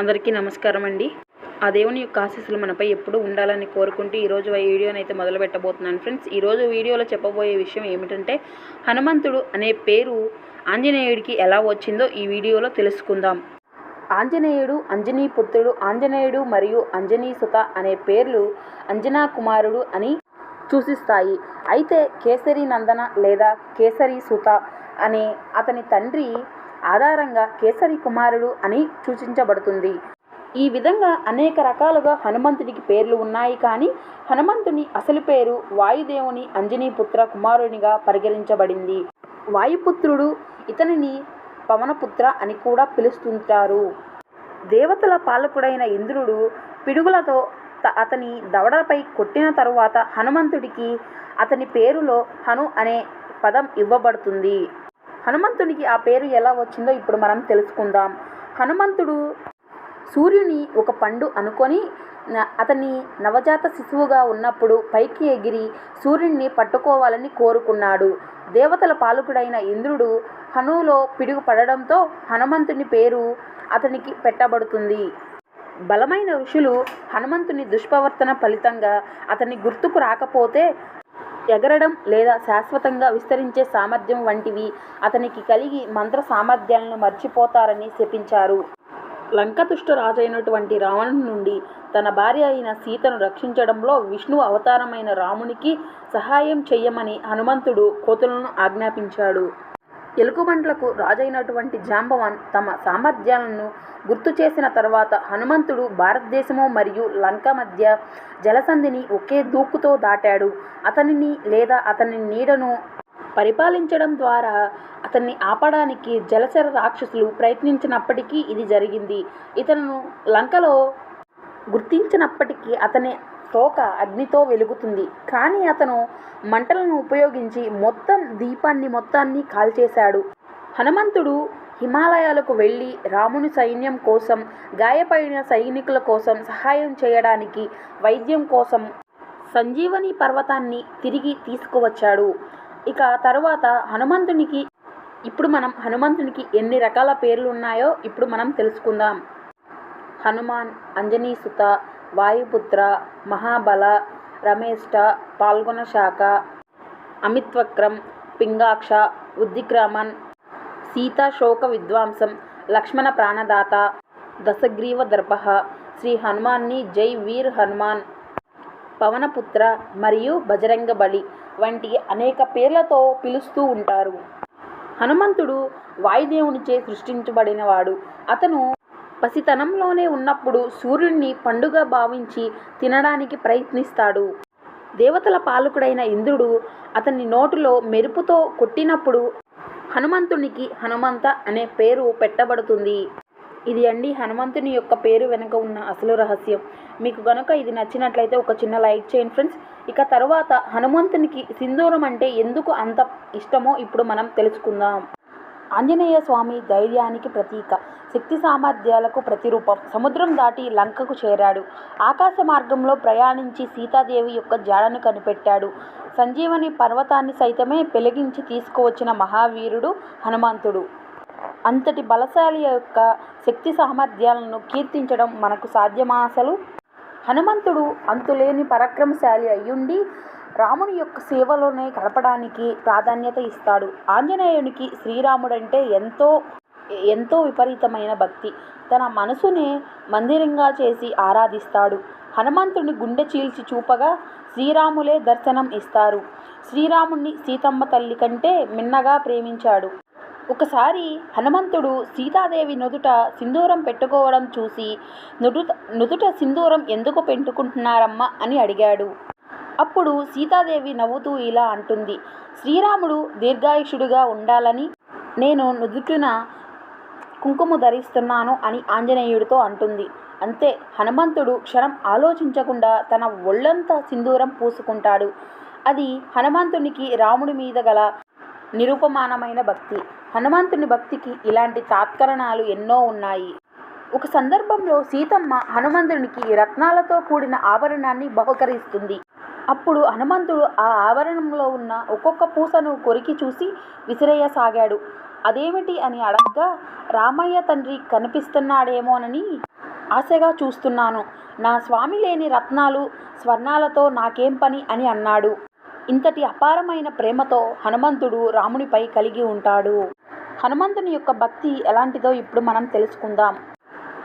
అందరికీ నమస్కారం అండి. ఆ దేవుని యొక్క ఆశీస్సులు మనపై ఎప్పుడూ ఉండాలని కోరుకుంటూ ఈరోజు ఆ వీడియోని అయితే మొదలు పెట్టబోతున్నాను ఫ్రెండ్స్. ఈరోజు వీడియోలో చెప్పబోయే విషయం ఏమిటంటే హనుమంతుడు అనే పేరు ఆంజనేయుడికి ఎలా వచ్చిందో ఈ వీడియోలో తెలుసుకుందాం. ఆంజనేయుడు అంజనీ పుత్రుడు ఆంజనేయుడు మరియు అంజనీసుత అనే పేర్లు అంజనా కుమారుడు అని సూచిస్తాయి. అయితే కేసరి నందన లేదా కేసరి సుత అనే అతని తండ్రి ఆధారంగా కేసరి కుమారుడు అని సూచించబడుతుంది. ఈ విధంగా అనేక రకాలుగా హనుమంతుడికి పేర్లు ఉన్నాయి కానీ హనుమంతుని అసలు పేరు వాయుదేవుని అంజనీపుత్ర కుమారునిగా పరిగణించబడింది. వాయుపుత్రుడు ఇతనిని పవనపుత్ర అని కూడా పిలుస్తుంటారు. దేవతల పాలకుడైన ఇంద్రుడు పిడుగులతో త- అతని దవడపై కొట్టిన తరువాత హనుమంతుడికి అతని పేరులో హను అనే పదం ఇవ్వబడుతుంది. హనుమంతునికి ఆ పేరు ఎలా వచ్చిందో ఇప్పుడు మనం తెలుసుకుందాం. హనుమంతుడు సూర్యుని ఒక పండు అనుకొని న- అతని నవజాత శిశువుగా ఉన్నప్పుడు పైకి ఎగిరి సూర్యుడిని పట్టుకోవాలని కోరుకున్నాడు. దేవతల పాలకుడైన ఇంద్రుడు హనులో పిడుగు పడడంతో హనుమంతుని పేరు అతనికి పెట్టబడుతుంది. బలమైన ఋషులు హనుమంతుని దుష్ప్రవర్తన ఫలితంగా అతని గుర్తుకు రాకపోతే ఎగరడం లేదా శాశ్వతంగా విస్తరించే సామర్థ్యం వంటివి అతనికి కలిగి మంత్ర సామర్థ్యాలను మర్చిపోతారని శపించారు. లంకతుష్ట రాజైనటువంటి రావణుడి నుండి తన భార్య అయిన సీతను రక్షించడంలో విష్ణు అవతారమైన రామునికి సహాయం చెయ్యమని హనుమంతుడు కోతులను ఆజ్ఞాపించాడు. ఎలుగుబంట్లకు రాజైనటువంటి జాంబవాన్ తమ సామర్థ్యాలను గుర్తు చేసిన తర్వాత హనుమంతుడు భారతదేశము మరియు లంక మధ్య జలసంధిని ఒకే దూకుతో దాటాడు. అతనిని లేదా అతని నీడను పరిపాలించడం ద్వారా అతన్ని ఆపడానికి జలచర రాక్షసులు ప్రయత్నించినప్పటికీ ఇది జరిగింది. ఇతను లంకలో గుర్తించినప్పటికీ అతని తోక అగ్నితో వెలుగుతుంది. కానీ అతను మంటలను ఉపయోగించి మొత్తం దీపాన్ని మొత్తాన్ని కాల్చేశాడు. హనుమంతుడు హిమాలయాలకు వెళ్ళి రాముని సైన్యం కోసం గాయపడిన సైనికుల కోసం సహాయం చేయడానికి వైద్యం కోసం సంజీవని పర్వతాన్ని తిరిగి తీసుకువచ్చాడు. ఇక తరువాత హనుమంతునికి ఇప్పుడు మనం హనుమంతునికి ఎన్ని రకాల పేర్లు ఉన్నాయో ఇప్పుడు మనం తెలుసుకుందాం. హనుమాన్ అంజనీసుత వాయుపుత్ర మహాబల రమేష్ట పాల్గొన శాఖ అమిత్వక్రం పింగాక్ష ఉద్దిక్రమన్ సీతాశోక విద్వాంసం లక్ష్మణ ప్రాణదాత దశగ్రీవ దర్భ శ్రీ హనుమాన్ని జై వీర్ హనుమాన్. పవనపుత్ర మరియు బజరంగ బలి వంటి అనేక పేర్లతో పిలుస్తూ ఉంటారు. హనుమంతుడు వాయుదేవునిచే సృష్టించబడినవాడు. అతను పసితనంలోనే ఉన్నప్పుడు సూర్యుడిని పండుగ భావించి తినడానికి ప్రయత్నిస్తాడు. దేవతల పాలకుడైన ఇంద్రుడు అతని నోటిలో మెరుపుతో కొట్టినప్పుడు హనుమంతునికి హనుమంత అనే పేరు పెట్టబడుతుంది. ఇది అండి హనుమంతుని యొక్క పేరు వెనుక ఉన్న అసలు రహస్యం. మీకు కనుక ఇది నచ్చినట్లయితే ఒక చిన్న లైక్ చేయండి ఫ్రెండ్స్. ఇక తర్వాత హనుమంతునికి సింధూరం అంటే ఎందుకు అంత ఇష్టమో ఇప్పుడు మనం తెలుసుకుందాం. ఆంజనేయ స్వామి ధైర్యానికి ప్రతీక. శక్తి సామర్థ్యాలకు ప్రతిరూపం. సముద్రం దాటి లంకకు చేరాడు. ఆకాశ మార్గంలో ప్రయాణించి సీతాదేవి యొక్క జాడను కనిపెట్టాడు. సంజీవని పర్వతాన్ని సైతమే పెలిగించి తీసుకువచ్చిన మహావీరుడు హనుమంతుడు. అంతటి బలశాలి యొక్క శక్తి సామర్థ్యాలను కీర్తించడం మనకు సాధ్యమా అసలు? హనుమంతుడు అంతులేని పరాక్రమశాలి అయ్యుండి రాముని యొక్క సేవలోనే గడపడానికి ప్రాధాన్యత ఇస్తాడు. ఆంజనేయునికి శ్రీరాముడంటే ఎంతో ఎంతో విపరీతమైన భక్తి. తన మనసునే మందిరంగా చేసి ఆరాధిస్తాడు. హనుమంతుని గుండె చీల్చి చూపగా శ్రీరాములే దర్శనం ఇస్తారు. శ్రీరాముణ్ణి సీతమ్మ తల్లి కంటే మిన్నగా ప్రేమించాడు. ఒకసారి హనుమంతుడు సీతాదేవి నుదుట సింధూరం పెట్టుకోవడం చూసి నుదుట నుదుట సింధూరం ఎందుకు పెట్టుకుంటున్నారమ్మా అని అడిగాడు. అప్పుడు సీతాదేవి నవ్వుతూ ఇలా అంటుంది శ్రీరాముడు దీర్ఘాయుషుడుగా ఉండాలని నేను నుదుటిన కుంకుమ ధరిస్తున్నాను అని ఆంజనేయుడితో అంటుంది. అంతే హనుమంతుడు క్షణం ఆలోచించకుండా తన ఒళ్ళంతా సింధూరం పూసుకుంటాడు. అది హనుమంతునికి రాముడి మీద గల నిరుపమానమైన భక్తి. హనుమంతుని భక్తికి ఇలాంటి తాత్కరణాలు ఎన్నో ఉన్నాయి. ఒక సందర్భంలో సీతమ్మ హనుమంతునికి రత్నాలతో కూడిన ఆభరణాన్ని బహుకరిస్తుంది. అప్పుడు హనుమంతుడు ఆ ఆవరణంలో ఉన్న ఒక్కొక్క పూసను కొరికి చూసి విసిరేయసాగాడు. అదేమిటి అని అడగగా రామయ్య తండ్రి కనిపిస్తున్నాడేమోనని ఆశగా చూస్తున్నాను. నా స్వామి లేని రత్నాలు స్వర్ణాలతో నాకేం పని అని అన్నాడు. ఇంతటి అపారమైన ప్రేమతో హనుమంతుడు రామునిపై కలిగి ఉంటాడు. హనుమంతుని యొక్క భక్తి ఎలాంటిదో ఇప్పుడు మనం తెలుసుకుందాం.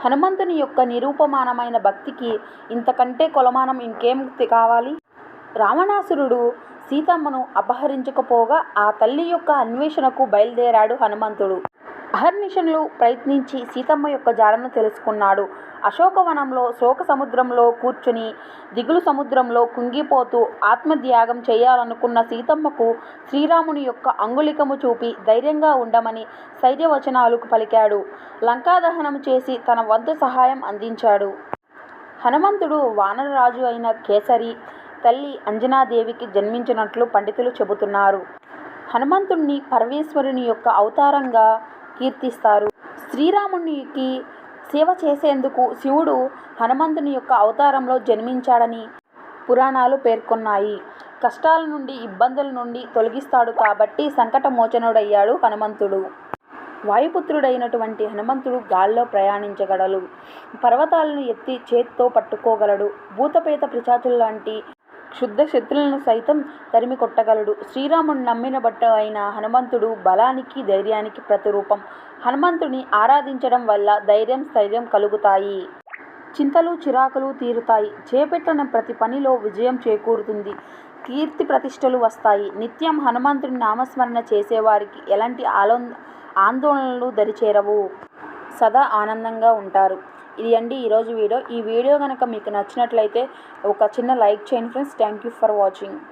హనుమంతుని యొక్క నిరూపమానమైన భక్తికి ఇంతకంటే కొలమానం ఇంకేం కావాలి? రావణాసురుడు సీతమ్మను అపహరించకపోగా ఆ తల్లి యొక్క అన్వేషణకు బయలుదేరాడు హనుమంతుడు. అహర్నిషన్లు ప్రయత్నించి సీతమ్మ యొక్క జాడను తెలుసుకున్నాడు. అశోకవనంలో శోక సముద్రంలో కూర్చుని దిగులు సముద్రంలో కుంగిపోతూ ఆత్మత్యాగం చేయాలనుకున్న సీతమ్మకు శ్రీరాముని యొక్క అంగుళికము చూపి ధైర్యంగా ఉండమని శైర్యవచనాలకు పలికాడు. లంకాదహనం చేసి తన వంతు సహాయం అందించాడు. హనుమంతుడు వానరరాజు అయిన కేసరి తల్లి అంజనాదేవికి జన్మించినట్లు పండితులు చెబుతున్నారు. హనుమంతుణ్ణి పరమేశ్వరుని యొక్క అవతారంగా కీర్తిస్తారు. శ్రీరామునికి సేవ చేసేందుకు శివుడు హనుమంతుని యొక్క అవతారంలో జన్మించాడని పురాణాలు పేర్కొన్నాయి. కష్టాల నుండి ఇబ్బందుల నుండి తొలగిస్తాడు కాబట్టి సంకటమోచనుడయ్యాడు హనుమంతుడు. వాయుపుత్రుడైనటువంటి హనుమంతుడు గాల్లో ప్రయాణించగలడు. పర్వతాలను ఎత్తి చేత్తో పట్టుకోగలడు. భూతపేత పిశాచుల లాంటి క్షుద్ధ శత్రులను సైతం తరిమి కొట్టగలడు. శ్రీరాముని నమ్మిన బట్ట అయిన హనుమంతుడు బలానికి ధైర్యానికి ప్రతిరూపం. హనుమంతుని ఆరాధించడం వల్ల ధైర్యం స్థైర్యం కలుగుతాయి. చింతలు చిరాకులు తీరుతాయి. చేపట్టిన ప్రతి పనిలో విజయం చేకూరుతుంది. కీర్తి ప్రతిష్టలు వస్తాయి. నిత్యం హనుమంతుని నామస్మరణ చేసేవారికి ఎలాంటి ఆలో ఆందోళనలు దరిచేరవు. సదా ఆనందంగా ఉంటారు. ఇది అండి ఈరోజు వీడియో. ఈ వీడియో కనుక మీకు నచ్చినట్లయితే ఒక చిన్న లైక్ చేయండి friends. Thank you for watching